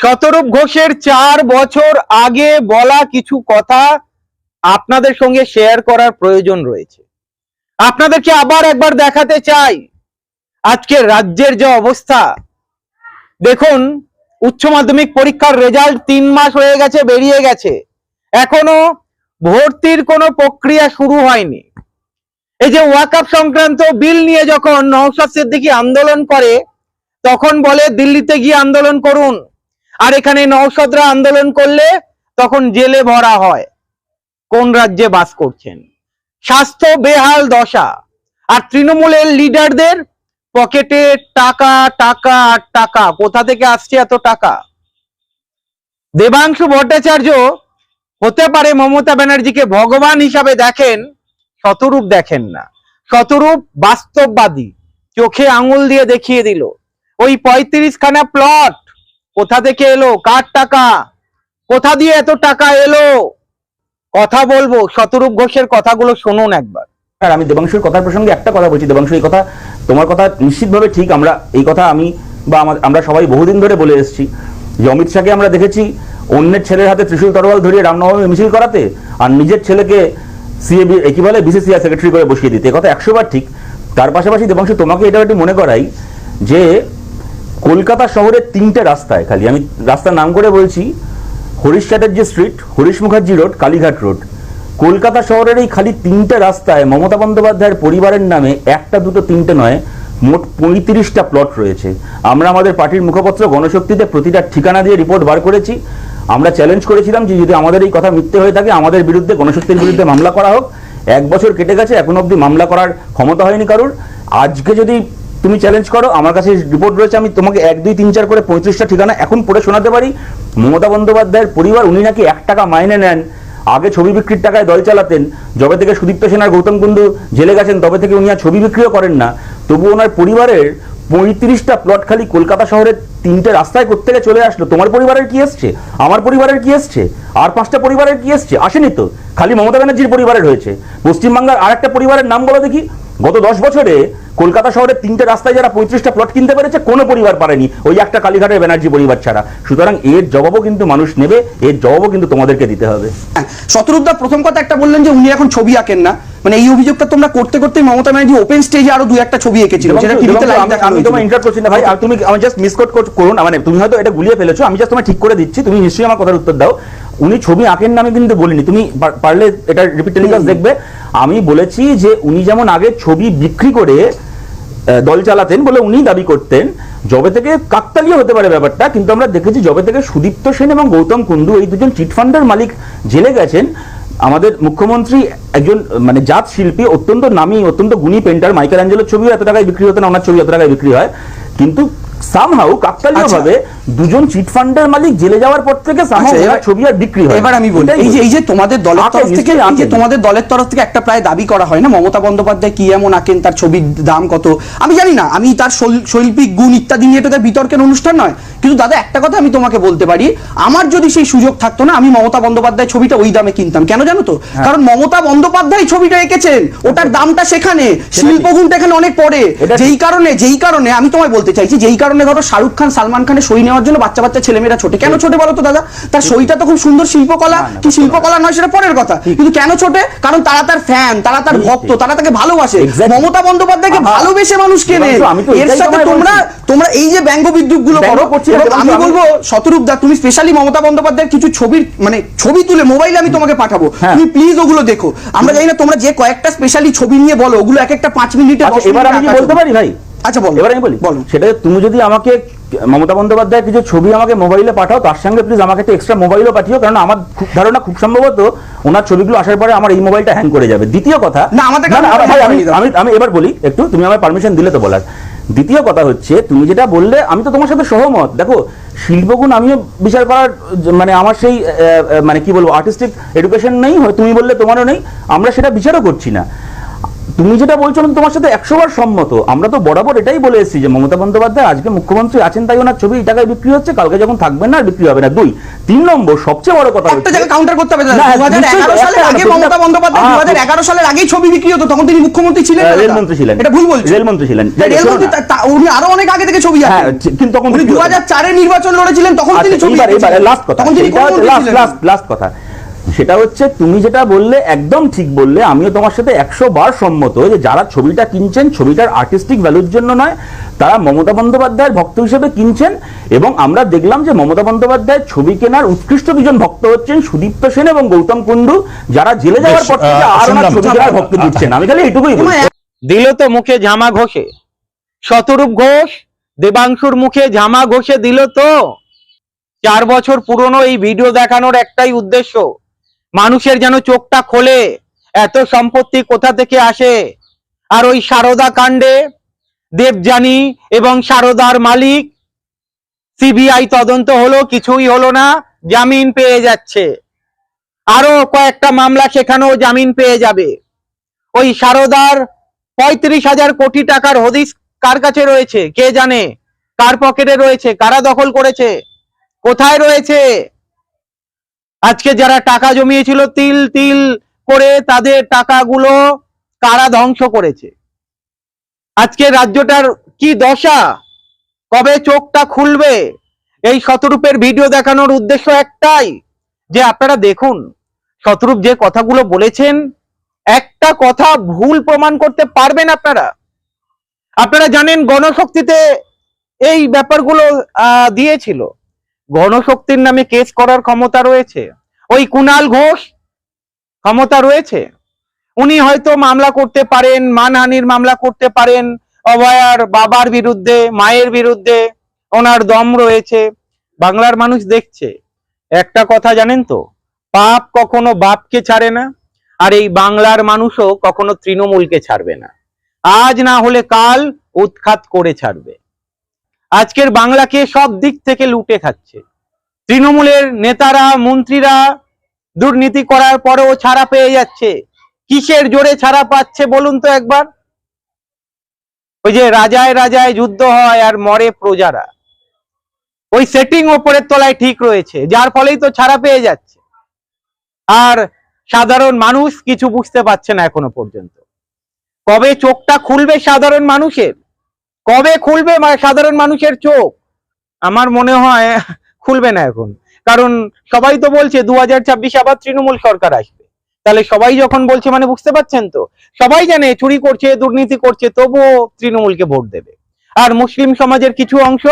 শতরূপ ঘোষের চার বছর আগে বলা কিছু কথা আপনাদের সঙ্গে শেয়ার করার প্রয়োজন রয়েছে। আপনাদেরকে আবার একবার দেখাতে চাই, আজকে রাজ্যের যে অবস্থা। দেখুন, উচ্চ মাধ্যমিক পরীক্ষার রেজাল্ট তিন মাস হয়ে গেছে, বেরিয়ে গেছে। এখনও ভর্তির কোনো প্রক্রিয়া শুরু হয়নি। এই যে ওয়াকআপ সংক্রান্ত বিল নিয়ে যখন নওশাদ সিদ্দিকী আন্দোলন করে, তখন বলে দিল্লিতে গিয়ে আন্দোলন করুন। আর এখানে নওশাদরা আন্দোলন করলে তখন জেলে ভরা হয়। কোন রাজ্যে বাস করছেন? স্বাস্থ্য বেহাল দশা। আর তৃণমূলের লিডারদের পকেটে টাকা টাকা আর টাকা। কোথা থেকে আসছে এত টাকা? দেবাংশু ভট্টাচার্য হতে পারে মমতা ব্যানার্জিকে ভগবান হিসাবে দেখেন, শতরূপ দেখেন না। শতরূপ বাস্তববাদী। চোখে আঙুল দিয়ে দেখিয়ে দিল। ওই পঁয়ত্রিশ খানা প্লট কোথা থেকে এলো? কার টাকা? কোথা দিয়ে এত টাকা এলো? কথা বলব, শতরূপ ঘোষের কথাগুলো শুনুন একবার। আর আমি দেবাংশুর কথার প্রসঙ্গে একটা কথা বলছি। দেবাংশু, এই কথা তোমার কথা নিশ্চিতভাবে ঠিক। আমরা, এই কথা আমি বা আমা- আমরা সবাই বহুদিন ধরে বলে এসেছি। যে অমিত শাহকে আমরা দেখেছি অন্যের ছেলের হাতে ত্রিশূল তরোয়াল ধরিয়ে রামনবমী মিছিল করাতে আর নিজের ছেলেকে সিএবি কি বলে বিসিসিআই সেক্রেটারি করে বসিয়ে দিতে। কথা একশোবার ঠিক। তার পাশাপাশি দেবাংশু, তোমাকে এটা একটু মনে করাই যে কলকাতা শহরের তিনটে রাস্তায় খালি। আমি রাস্তার নাম করে বলছি Harish Chatterjee street Harish Mukherjee road Kalighat road Kolkata শহরের এই খালি তিনটে রাস্তায় মমতা বন্দ্যোপাধ্যায়ের পরিবারের নামে একটা, দুটো, তিনটে নয়, মোট পঁয়ত্রিশটা প্লট রয়েছে। আমরা আমাদের পার্টির মুখপত্র গণশক্তিতে প্রতিটা ঠিকানা দিয়ে রিপোর্ট বার করেছি। আমরা চ্যালেঞ্জ করেছিলাম যে যদি আমাদের এই কথা মিথ্যে হয়ে থাকে, আমাদের বিরুদ্ধে, গণশক্তির বিরুদ্ধে মামলা করা হোক। এক বছর কেটে গেছে, এখন অবধি মামলা করার ক্ষমতা হয়নি কারোর। আজকে যদি তুমি চ্যালেঞ্জ করো, আমার কাছে রিপোর্ট রয়েছে, আমি তোমাকে এক, দুই, তিন, চার করে পঁয়ত্রিশটা ঠিকানা এখন পড়ে শোনাতে পারি। মমতা বন্দ্যোপাধ্যায়ের পরিবার, উনি নাকি এক টাকা মাইনে নেন, আগে ছবি বিক্রির টাকায় দল চালাতেন, যবে থেকে সুদীপ্ত সেনার গৌতম কুণ্ডু জেলে গেছেন, তবে থেকে উনি আর ছবি বিক্রিও করেন না। তবু ওনার পরিবারের পঁয়ত্রিশটা প্লট খালি কলকাতা শহরের তিনটে রাস্তায় কোত্থেকে চলে আসলো? তোমার পরিবারের কি এসছে? আমার পরিবারের কি এসছে? আর পাঁচটা পরিবারের কি এসছে? আসেনি তো। খালি মমতা ব্যানার্জির পরিবারের হয়েছে। পশ্চিমবাংলার আর একটা পরিবারের নাম বলো দেখি। গত দশ বছরে কলকাতা শহরের তিনটে রাস্তায় যারা পঁয়ত্রিশটা প্লট কিনতে পেরেছে, কোনো পরিবার পারেনি। ওই একটা কালীঘাটের ব্যানার্জি পরিবার ছাড়া। সুতরাং এর জবাবও কিন্তু মানুষ নেবে, এর জবাবও কিন্তু তোমাদেরকে দিতে হবে। শতরূপদা, প্রথম কথা একটা বললেন যে উনি এখন ছবি আঁকেন না। মানে এই অভিযোগটা তোমরা করতে করতে মমতা ব্যানার্জি ওপেন স্টেজে আরও দু একটা ছবি এঁকেছিল যেটা টিভিতে লাইভ আমি- দেখানো আমি তোমার হয়েছিল। করছি না ভাই আর তুমি আমি জাস্ট মিসকোট করুন মানে তুমি হয়তো এটা গুলিয়ে ফেলেছো আমি জাস্ট তোমায় ঠিক করে দিচ্ছি তুমি নিশ্চয়ই আমার কথার উত্তর দাও। উনি ছবি আঁকেন নামে কিন্তু বলিনি তুমি পারলে এটা রিপিট টেলিকাস্ট দেখবে। আমি বলেছি যে উনি যেমন আগে ছবি বিক্রি করে দল চালাতেন বলে উনি দাবি করতেন জবে থেকে কাকতালীয় হতে পারে ব্যাপারটা কিন্তু আমরা দেখেছি জবে থেকে সুদীপ্ত সেন এবং গৌতম কুন্ডু এই দুজন চিটফান্ডের মালিক জেলে গেছেন আমাদের মুখ্যমন্ত্রী একজন মানে জাত শিল্পী, অত্যন্ত নামী, অত্যন্ত গুণী পেন্টার মাইকেল অ্যাঞ্জেলোর ছবি এত টাকায় বিক্রি হতো না, ওনার ছবি এত টাকায় বিক্রি হয়। কিন্তু সামহাউ কাকতালীয় ভাবে দুজন চিটফান্ডের মালিক জেলে যাওয়ার পর থেকে আচ্ছা, ছবি আর বিক্রি হয় এবার আমি বলি এই যে এই যে তোমাদের দলের তরফ থেকে এই যে তোমাদের দলের তরফ থেকে একটা প্রায় দাবি করা হয় না? মমতা বন্দ্যোপাধ্যায় কি এমন আঁকেন তার ছবির দাম কত? আমি জানি না আমি তার শৈল্পিক গুণ ইত্যাদি নিয়ে এটা বিতর্কের অনুষ্ঠান নয়। কিন্তু দাদা একটা কথা আমি তোমাকে বলতে পারি আমার যদি সেই সুযোগ থাকতো না আমি মমতা বন্দ্যোপাধ্যায় ছবিটা ওই দামে কিনতাম। কেন জানো তো? হ্যাঁ। কারণ মমতা বন্দ্যোপাধ্যায় ছবিটা এঁকেছেন ওটার দামটা সেখানে শিল্পগুণটা এখানে অনেক পড়ে। যেই কারণে যেই কারণে আমি তোমায় বলতে চাইছি যেই কারণে ধরো শাহরুখ খান সালমান খানের সই নেওয়ার জন্য বাচ্চা বাচ্চা ছেলেমেয়েরা ছোটে। কেন ছোটে বলো তো দাদা? তার সইটা তো খুব সুন্দর শিল্পকলা। কি শিল্পকলা নয় সেটা পরের কথা। কিন্তু কেন ছোটে? কারণ তারা তার ফ্যান তারা তার ভক্ত তারা তাকে ভালোবাসে। মমতা বন্দ্যোপাধ্যায়কে ভালোবেসে মানুষ কেনে। এর সাথে তোমরা তোমরা এই যে ব্যঙ্গ বিদ্রুপগুলো করো আমি বলব শতরূপ দা তুমি স্পেশালি মমতা বন্দ্যোপাধ্যায়ের কিছু ছবির মানে ছবি তুলে মোবাইলে আমি তোমাকে পাঠাবো। হ্যাঁ। তুমি প্লিজ ওগুলো দেখো। আমরা জানি না তোমরা যে কয়েকটা স্পেশালি ছবি নিয়ে বলো ওগুলো এক একটা পাঁচ মিনিটে আচ্ছা, এবার আমি বলতে পারি ভাই? আচ্ছা বলো। এবার আমি বলি বলো। সেটা তুমি যদি আমাকে মমতা বন্দ্যোপাধ্যায় কিছু ছবি আমাকে মোবাইলে পাঠাও তার সঙ্গে প্লিজ আমাকে একটা এক্সট্রা মোবাইলও পাঠিও কারণ আমার ধারণা খুব সম্ভবত ওনার ছবিগুলো আসার পরে আমার এই মোবাইলটা হ্যাং করে যাবে। দ্বিতীয় কথা না, আমাদের আমি আমি আমি এবার বলি একটু তুমি আমার পারমিশন দিলে তো বলার। দ্বিতীয় কথা হচ্ছে তুমি যেটা বললে আমি তো তোমার সাথে সহমত। দেখো শিল্পগুণ আমিও বিচার করার মানে আমার সেই মানে কি বলব আর্টিস্টিক এডুকেশন নেই হয় তুমি বললে তোমারও নেই আমরা সেটা বিচারও করছি না। তুমি যেটা বলছো আমি তোমার সাথে একশো বার সম্মত। আমরা তো বরাবর এটাই বলে এসেছি যে মমতা বন্দ্যোপাধ্যায় আজকে মুখ্যমন্ত্রী আছেন তাই ওনার ছবি এই টাকায় বিক্রি হচ্ছে কালকে যখন থাকবেন না বিক্রি হবে না। দুই তিন নম্বর সবচেয়ে বড় কথা একটা জায়গায় কাউন্টার করতে হবে এগারো সালের আগে মমতা বন্দ্যোপাধ্যায় সালের আগেই ছবি বিক্রি হতো তখন তিনি মুখ্যমন্ত্রী ছিলেন না রেলমন্ত্রী ছিলেন। এটা ভুল বলছি। রেলমন্ত্রী ছিলেন। রেলমন্ত্রী তা- তা- উনি আরও অনেক আগে থেকে ছবি হ্যাঁ, কিন্তু তখন দু হাজার চারে নির্বাচন লড়েছিলেন তখন তিনি আচ্ছা, ছবি এবার এঁকেছিলেন। লাস্ট কথা। তিনি লাস্ট লাস্ট কথা। সেটা হচ্ছে তুমি যেটা বললে একদম ঠিক বললে আমিও তোমার সাথে একশো বার সম্মত যে যারা ছবিটা কিনছেন ছবিটার আর্টিস্টিক ভ্যালুর জন্য নয় তারা মমতা বন্দ্যোপাধ্যায়ের ভক্ত হিসেবে কিনছেন এবং আমরা দেখলাম যে মমতা বন্দ্যোপাধ্যায়ের ছবি কেনার উৎকৃষ্ট দুজন ভক্ত হচ্ছেন সুদীপ্ত সেন এবং গৌতম কুণ্ডু যারা জেলে যাওয়ার পর থেকে আর ওনার ছবি কেনার ভক্ত দিচ্ছেন। আমি খালি এটুকুই দিল তো মুখে ঝামা ঘষে শতরূপ ঘোষ দেবাংশুর মুখে ঝামা ঘষে দিল তো। চার বছর পুরনো এই ভিডিও দেখানোর একটাই উদ্দেশ্য মানুষের যেন চোখটা খোলে, এত সম্পত্তি কোথা থেকে আসে? আর ওই সারদা কাণ্ডে দেবযানী এবং সারদার মালিক, সিবিআই তদন্ত হলো, কিছুই হলো না, জামিন পেয়ে যাচ্ছে। আরও কয়েকটা মামলা সেখানেও জামিন পেয়ে যাবে। ওই সারদার পঁয়ত্রিশ হাজার কোটি টাকার হদিস কার কাছে রয়েছে? কে জানে? কার পকেটে রয়েছে? কারা দখল করেছে? কোথায় রয়েছে? আজকে যারা টাকা জমিয়েছিল তিল তিল করে তাদের টাকাগুলো কারা ধ্বংস করেছে? আজকে রাজ্যটার কি দশা? কবে চোখটা খুলবে? এই শতরূপের ভিডিও দেখানোর উদ্দেশ্য একটাই, যে আপনারা দেখুন, শতরূপ যে কথাগুলো বলেছেন, একটা কথা ভুল প্রমাণ করতে পারবেন আপনারা। আপনারা জানেন গণশক্তিতে এই ব্যাপারগুলো দিয়েছিল। গণশক্তির নামে কেস করার ক্ষমতা রয়েছে। ওই কুনাল ঘোষ ক্ষমতা রয়েছে। উনি হয়তো মামলা করতে পারেন, মানহানির মামলা করতে পারেন, অভয়ার বাবার বিরুদ্ধে, মায়ের বিরুদ্ধে ওনার দম রয়েছে। বাংলার মানুষ দেখছে। একটা কথা জানেন তো, পাপ কখনো বাপকে ছাড়ে না, আর এই বাংলার মানুষও কখনো তৃণমূলকে ছাড়বে না। আজ না হলে কাল উৎখাত করে ছাড়বে। আজকের বাংলাকে সব দিক থেকে লুটে খাচ্ছে। তৃণমূলের নেতারা, মন্ত্রীরা দুর্নীতি করার পরেও ছাড়া পেয়ে যাচ্ছে। কিসের জোরে ছাড়া পাচ্ছে বলুন তো একবার? ওই যে রাজায় রাজায় যুদ্ধ হয় আর মরে প্রজারা। ওই সেটিং ওপরের তলায় ঠিক রয়েছে, যার ফলেই তো ছাড়া পেয়ে যাচ্ছে। আর সাধারণ মানুষ কিছু বুঝতে পারছে না এখনও পর্যন্ত। কবে চোখটা খুলবে সাধারণ মানুষের? কবে খুলবে সাধারণ মানুষের চোখ? আমার মনে হয় খুলবে না এখন। কারণ সবাই তো বলছে দু হাজার ছাব্বিশে আবার তৃণমূল সরকার আসবে। তাহলে সবাই যখন বলছে মানে বুঝতে পারছেন তো? সবাই জানে চুরি করছে, দুর্নীতি করছে, তবুও তৃণমূলকে ভোট দেবে। আর মুসলিম সমাজের কিছু অংশ,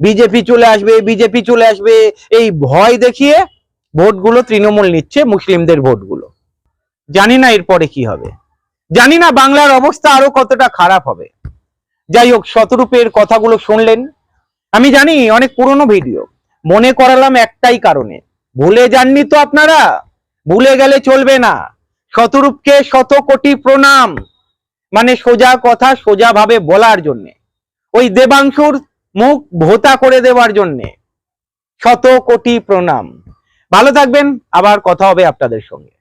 বিজেপি চলে আসবে, বিজেপি চলে আসবে, এই ভয় দেখিয়ে ভোটগুলো তৃণমূল নিচ্ছে মুসলিমদের ভোটগুলো। জানি না এরপরে কি হবে। জানি না বাংলার অবস্থা আরও কতটা খারাপ হবে। যাই হোক, শতরূপের কথাগুলো শুনলেন। আমি জানি অনেক পুরনো ভিডিও, মনে করালাম একটাই কারণে। ভুলে যাননি তো আপনারা? ভুলে গেলে চলবে না। শতরূপকে শত কোটি প্রণাম। মানে সোজা কথা সোজা ভাবে বলার জন্যে। ওই দেবাংশুর মুখ ভোতা করে দেওয়ার জন্যে। শত কোটি প্রণাম। ভালো থাকবেন, আবার কথা হবে আপনাদের সঙ্গে।